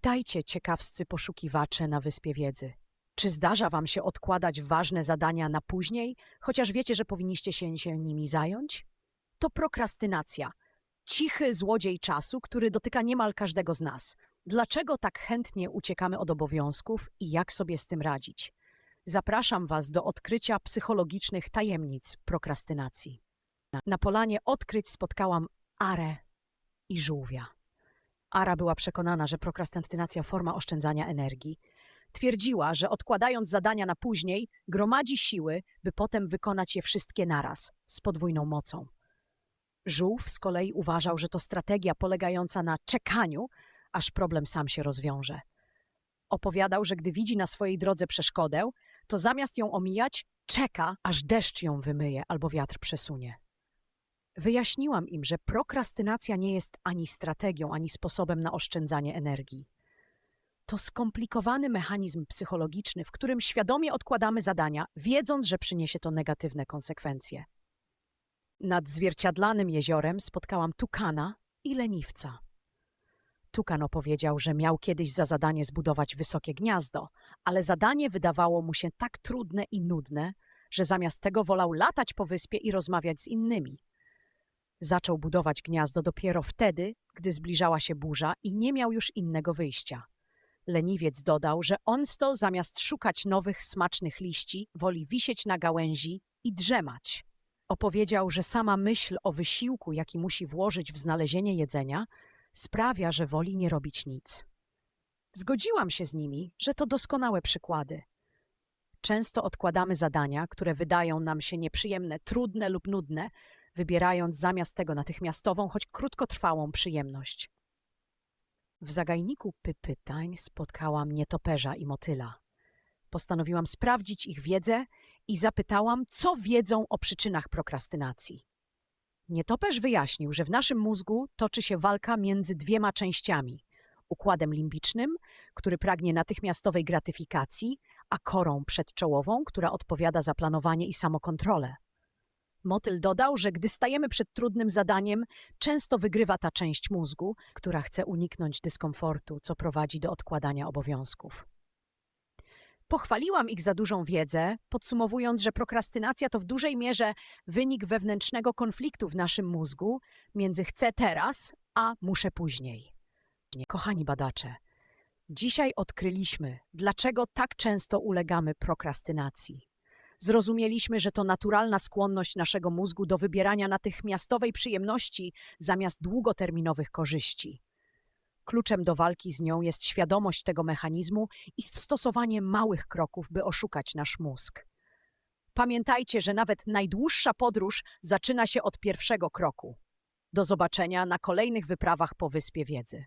Witajcie, ciekawscy poszukiwacze na Wyspie Wiedzy. Czy zdarza wam się odkładać ważne zadania na później, chociaż wiecie, że powinniście się, się nimi zająć? To prokrastynacja. Cichy złodziej czasu, który dotyka niemal każdego z nas. Dlaczego tak chętnie uciekamy od obowiązków i jak sobie z tym radzić? Zapraszam was do odkrycia psychologicznych tajemnic prokrastynacji. Na- polanie odkryć spotkałam Arę i żółwia. Ara była przekonana, że prokrastynacja forma oszczędzania energii. Twierdziła, że odkładając zadania na później, gromadzi siły, by potem wykonać je wszystkie naraz, z podwójną mocą. Żółw z kolei uważał, że to strategia polegająca na czekaniu, aż problem sam się rozwiąże. Opowiadał, że gdy widzi na swojej drodze przeszkodę, to zamiast ją omijać, czeka, aż deszcz ją wymyje albo wiatr przesunie. Wyjaśniłam im, że prokrastynacja nie jest ani strategią, ani sposobem na oszczędzanie energii. To skomplikowany mechanizm psychologiczny, w którym świadomie odkładamy zadania, wiedząc, że przyniesie to negatywne konsekwencje. Nad zwierciadlanym jeziorem spotkałam tukana i leniwca. Tukan opowiedział, że miał kiedyś za zadanie zbudować wysokie gniazdo, ale zadanie wydawało mu się tak trudne i nudne, że zamiast tego wolał latać po wyspie i rozmawiać z innymi. Zaczął budować gniazdo dopiero wtedy, gdy zbliżała się burza i nie miał już innego wyjścia. Leniwiec dodał, że on sto zamiast szukać nowych, smacznych liści, woli wisieć na gałęzi i drzemać. Opowiedział, że sama myśl o wysiłku, jaki musi włożyć w znalezienie jedzenia, sprawia, że woli nie robić nic. Zgodziłam się z nimi, że to doskonałe przykłady. Często odkładamy zadania, które wydają nam się nieprzyjemne, trudne lub nudne, wybierając zamiast tego natychmiastową, choć krótkotrwałą przyjemność. W zagajniku py pytań spotkałam nietoperza i motyla. Postanowiłam sprawdzić ich wiedzę i zapytałam, co wiedzą o przyczynach prokrastynacji. Nietoperz wyjaśnił, że w naszym mózgu toczy się walka między dwiema częściami: układem limbicznym, który pragnie natychmiastowej gratyfikacji, a korą przedczołową, która odpowiada za planowanie i samokontrolę. Motyl dodał, że gdy stajemy przed trudnym zadaniem, często wygrywa ta część mózgu, która chce uniknąć dyskomfortu, co prowadzi do odkładania obowiązków. Pochwaliłam ich za dużą wiedzę, podsumowując, że prokrastynacja to w dużej mierze wynik wewnętrznego konfliktu w naszym mózgu między chcę teraz, a muszę później. Kochani badacze, dzisiaj odkryliśmy, dlaczego tak często ulegamy prokrastynacji. Zrozumieliśmy, że to naturalna skłonność naszego mózgu do wybierania natychmiastowej przyjemności zamiast długoterminowych korzyści. Kluczem do walki z nią jest świadomość tego mechanizmu i stosowanie małych kroków, by oszukać nasz mózg. Pamiętajcie, że nawet najdłuższa podróż zaczyna się od pierwszego kroku. Do zobaczenia na kolejnych wyprawach po Wyspie Wiedzy.